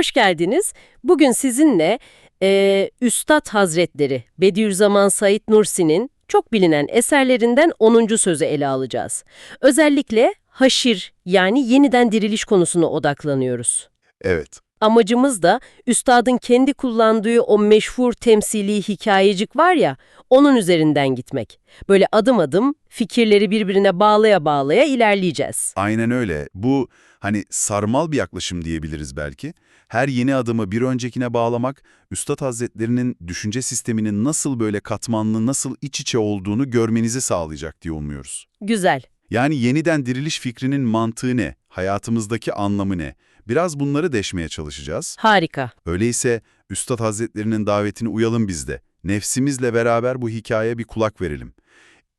Hoş geldiniz. Bugün sizinle eee Üstad Hazretleri Bediüzzaman Said Nursi'nin çok bilinen eserlerinden 10. sözü ele alacağız. Özellikle haşir yani yeniden diriliş konusuna odaklanıyoruz. Evet. Amacımız da üstadın kendi kullandığı o meşhur temsili hikayecik var ya, onun üzerinden gitmek. Böyle adım adım fikirleri birbirine bağlaya bağlaya ilerleyeceğiz. Aynen öyle. Bu hani sarmal bir yaklaşım diyebiliriz belki. Her yeni adımı bir öncekine bağlamak, Üstad Hazretlerinin düşünce sisteminin nasıl böyle katmanlı, nasıl iç içe olduğunu görmenizi sağlayacak diye umuyoruz. Güzel. Yani yeniden diriliş fikrinin mantığı ne? Hayatımızdaki anlamı ne? Biraz bunları deşmeye çalışacağız. Harika. Öyleyse Üstad Hazretlerinin davetine uyalım biz de. Nefsimizle beraber bu hikayeye bir kulak verelim.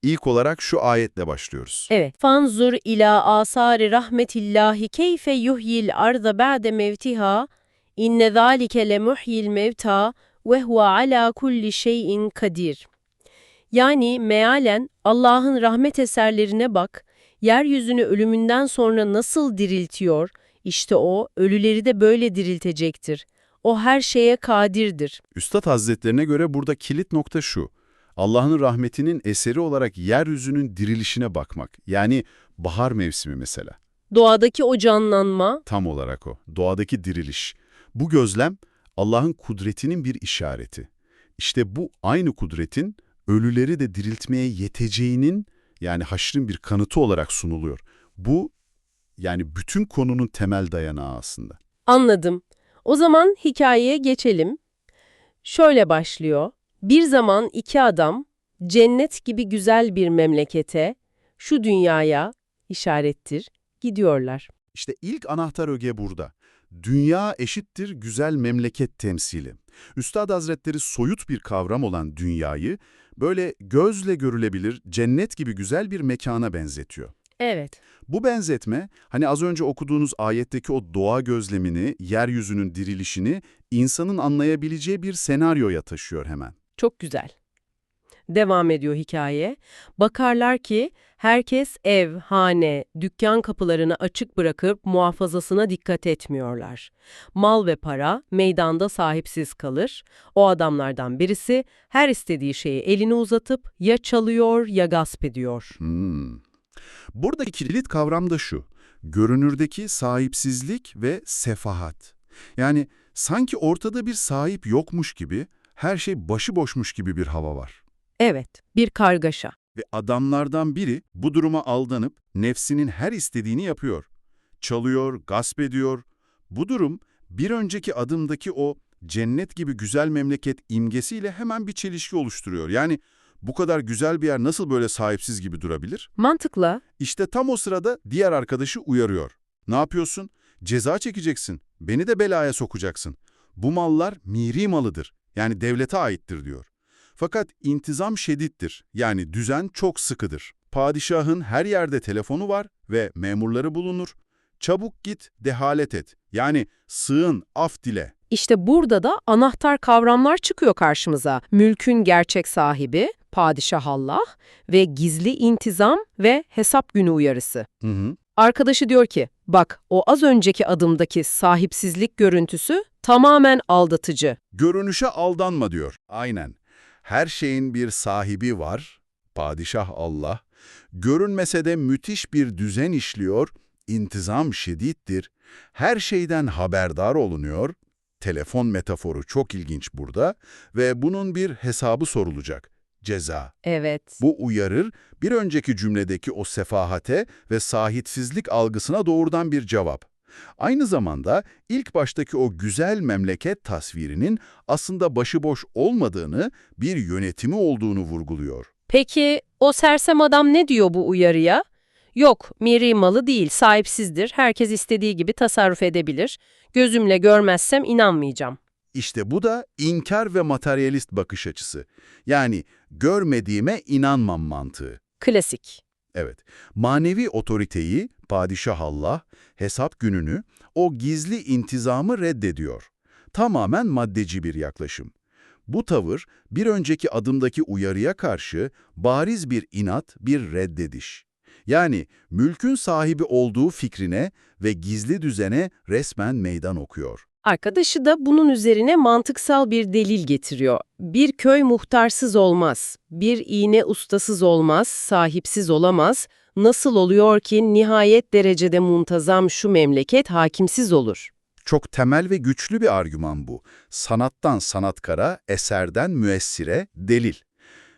İlk olarak şu ayetle başlıyoruz. Evet. Fanzur ila asari rahmetillahi keyfe yuhyil arda ba'de mevtiha inne zalike le muhyil mevta ve huve ala kulli şeyin kadir. Yani mealen Allah'ın rahmet eserlerine bak, yeryüzünü ölümünden sonra nasıl diriltiyor, işte o ölüleri de böyle diriltecektir. O her şeye kadirdir. Üstad Hazretlerine göre burada kilit nokta şu. Allah'ın rahmetinin eseri olarak yeryüzünün dirilişine bakmak. Yani bahar mevsimi mesela. Doğadaki o canlanma, Tam olarak o. Doğadaki diriliş. Bu gözlem Allah'ın kudretinin bir işareti. İşte bu aynı kudretin ölüleri de diriltmeye yeteceğinin yani haşrın bir kanıtı olarak sunuluyor. Bu yani bütün konunun temel dayanağı aslında. Anladım. O zaman hikayeye geçelim. Şöyle başlıyor. Bir zaman iki adam cennet gibi güzel bir memlekete, şu dünyaya işarettir, gidiyorlar. İşte ilk anahtar öge burada. Dünya eşittir güzel memleket temsili. Üstad Hazretleri soyut bir kavram olan dünyayı böyle gözle görülebilir cennet gibi güzel bir mekana benzetiyor. Evet. Bu benzetme, hani az önce okuduğunuz ayetteki o doğa gözlemini, yeryüzünün dirilişini insanın anlayabileceği bir senaryoya taşıyor hemen. Çok güzel. Devam ediyor hikaye. Bakarlar ki herkes ev, hane, dükkan kapılarını açık bırakıp muhafazasına dikkat etmiyorlar. Mal ve para meydanda sahipsiz kalır. O adamlardan birisi her istediği şeyi eline uzatıp ya çalıyor ya gasp ediyor. Hmm. Buradaki kilit kavram da şu, görünürdeki sahipsizlik ve sefahat. Yani sanki ortada bir sahip yokmuş gibi, her şey başıboşmuş gibi bir hava var. Evet, bir kargaşa. Ve adamlardan biri bu duruma aldanıp nefsinin her istediğini yapıyor. Çalıyor, gasp ediyor. Bu durum bir önceki adımdaki o cennet gibi güzel memleket imgesiyle hemen bir çelişki oluşturuyor. Yani bu kadar güzel bir yer nasıl böyle sahipsiz gibi durabilir? Mantıkla İşte tam o sırada diğer arkadaşı uyarıyor. Ne yapıyorsun? Ceza çekeceksin. Beni de belaya sokacaksın. Bu mallar miri malıdır. Yani devlete aittir diyor. Fakat intizam şedittir. Yani düzen çok sıkıdır. Padişahın her yerde telefonu var ve memurları bulunur. Çabuk git, dehalet et. Yani sığın, af dile. İşte burada da anahtar kavramlar çıkıyor karşımıza. Mülkün gerçek sahibi, padişah Allah ve gizli intizam ve hesap günü uyarısı. Hı hı. Arkadaşı diyor ki, bak o az önceki adımdaki sahipsizlik görüntüsü tamamen aldatıcı. Görünüşe aldanma diyor. Aynen. Her şeyin bir sahibi var, padişah Allah. Görünmese de müthiş bir düzen işliyor, intizam şedittir. Her şeyden haberdar olunuyor. Telefon metaforu çok ilginç burada ve bunun bir hesabı sorulacak. Ceza. Evet. Bu uyarır, bir önceki cümledeki o sefahate ve sahipsizlik algısına doğrudan bir cevap. Aynı zamanda ilk baştaki o güzel memleket tasvirinin aslında başıboş olmadığını, bir yönetimi olduğunu vurguluyor. Peki o sersem adam ne diyor bu uyarıya? Yok, miri malı değil, sahipsizdir. Herkes istediği gibi tasarruf edebilir. Gözümle görmezsem inanmayacağım. İşte bu da inkar ve materyalist bakış açısı. Yani görmediğime inanmam mantığı. Klasik. Evet, manevi otoriteyi, padişah Allah, hesap gününü, o gizli intizamı reddediyor. Tamamen maddeci bir yaklaşım. Bu tavır, bir önceki adımdaki uyarıya karşı bariz bir inat, bir reddediş. Yani mülkün sahibi olduğu fikrine ve gizli düzene resmen meydan okuyor. Arkadaşı da bunun üzerine mantıksal bir delil getiriyor. Bir köy muhtarsız olmaz, bir iğne ustasız olmaz, sahipsiz olamaz. Nasıl oluyor ki nihayet derecede muntazam şu memleket hakimsiz olur? Çok temel ve güçlü bir argüman bu. Sanattan sanatkara, eserden müessire, delil.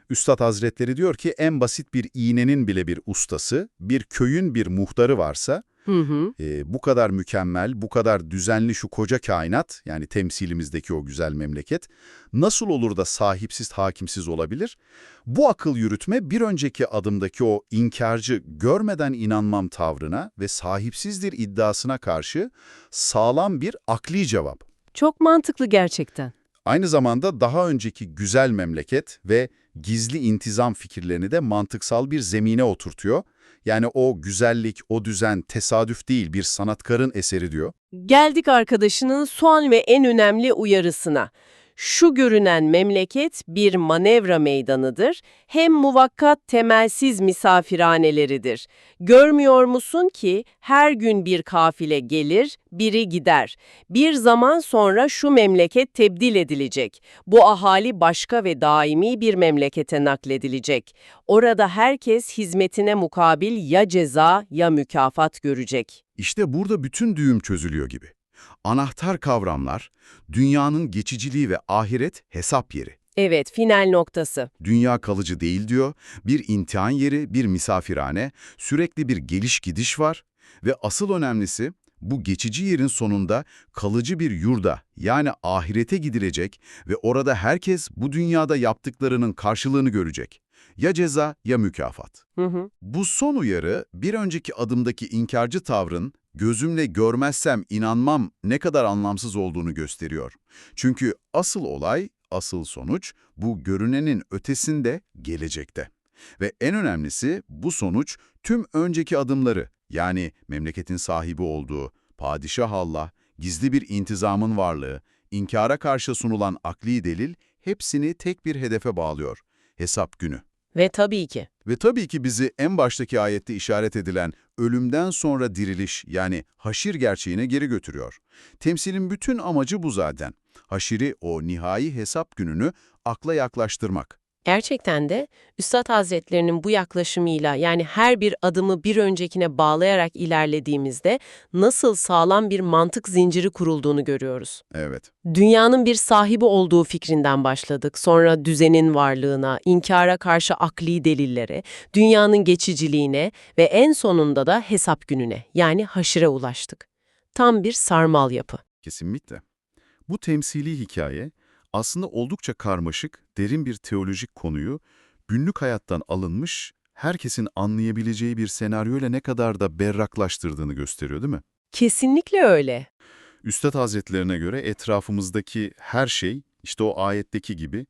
Üstad Hazretleri diyor ki en basit bir iğnenin bile bir ustası, bir köyün bir muhtarı varsa, Hı hı. e, bu kadar mükemmel, bu kadar düzenli şu koca kainat, yani temsilimizdeki o güzel memleket, nasıl olur da sahipsiz, hakimsiz olabilir? Bu akıl yürütme bir önceki adımdaki o inkarcı, görmeden inanmam tavrına ve sahipsizdir iddiasına karşı sağlam bir akli cevap. Çok mantıklı gerçekten. Aynı zamanda daha önceki güzel memleket ve gizli intizam fikirlerini de mantıksal bir zemine oturtuyor. Yani o güzellik, o düzen tesadüf değil bir sanatkarın eseri diyor. Geldik arkadaşının son ve en önemli uyarısına. Şu görünen memleket bir manevra meydanıdır, hem muvakkat temelsiz misafirhaneleridir. Görmüyor musun ki her gün bir kafile gelir, biri gider. Bir zaman sonra şu memleket tebdil edilecek. Bu ahali başka ve daimi bir memlekete nakledilecek. Orada herkes hizmetine mukabil ya ceza ya mükafat görecek. İşte burada bütün düğüm çözülüyor gibi. Anahtar kavramlar, dünyanın geçiciliği ve ahiret hesap yeri. Evet, final noktası. Dünya kalıcı değil diyor, bir imtihan yeri, bir misafirhane, sürekli bir geliş gidiş var ve asıl önemlisi bu geçici yerin sonunda kalıcı bir yurda yani ahirete gidilecek ve orada herkes bu dünyada yaptıklarının karşılığını görecek. Ya ceza ya mükafat. Hı hı. Bu son uyarı bir önceki adımdaki inkarcı tavrın gözümle görmezsem inanmam ne kadar anlamsız olduğunu gösteriyor. Çünkü asıl olay, asıl sonuç bu görünenin ötesinde gelecekte. Ve en önemlisi bu sonuç tüm önceki adımları yani memleketin sahibi olduğu, padişah Allah, gizli bir intizamın varlığı, inkara karşı sunulan akli delil hepsini tek bir hedefe bağlıyor. Hesap günü. Ve tabii ki. Ve tabii ki bizi en baştaki ayette işaret edilen ölümden sonra diriliş yani haşir gerçeğine geri götürüyor. Temsilin bütün amacı bu zaten. Haşiri o nihai hesap gününü akla yaklaştırmak. Gerçekten de Üstad Hazretlerinin bu yaklaşımıyla yani her bir adımı bir öncekine bağlayarak ilerlediğimizde nasıl sağlam bir mantık zinciri kurulduğunu görüyoruz. Evet. Dünyanın bir sahibi olduğu fikrinden başladık. Sonra düzenin varlığına, inkara karşı akli delillere, dünyanın geçiciliğine ve en sonunda da hesap gününe yani haşire ulaştık. Tam bir sarmal yapı. Kesinlikle. Bu temsili hikaye aslında oldukça karmaşık, derin bir teolojik konuyu günlük hayattan alınmış, herkesin anlayabileceği bir senaryoyla ne kadar da berraklaştırdığını gösteriyor değil mi? Kesinlikle öyle. Üstad Hazretlerine göre etrafımızdaki her şey, işte o ayetteki gibi,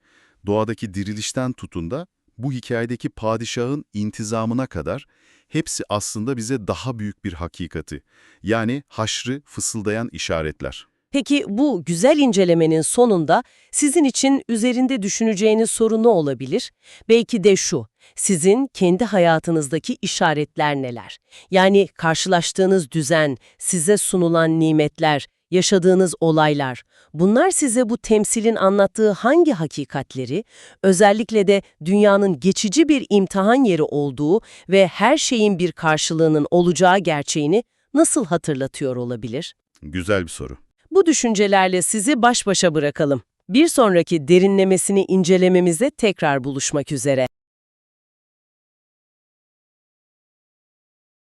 doğadaki dirilişten tutun da bu hikayedeki padişahın intizamına kadar hepsi aslında bize daha büyük bir hakikati, yani haşrı fısıldayan işaretler. Peki bu güzel incelemenin sonunda sizin için üzerinde düşüneceğiniz soru ne olabilir? Belki de şu, sizin kendi hayatınızdaki işaretler neler? Yani karşılaştığınız düzen, size sunulan nimetler, yaşadığınız olaylar, bunlar size bu temsilin anlattığı hangi hakikatleri, özellikle de dünyanın geçici bir imtihan yeri olduğu ve her şeyin bir karşılığının olacağı gerçeğini nasıl hatırlatıyor olabilir? Güzel bir soru. Bu düşüncelerle sizi baş başa bırakalım. Bir sonraki derinlemesini incelememize tekrar buluşmak üzere.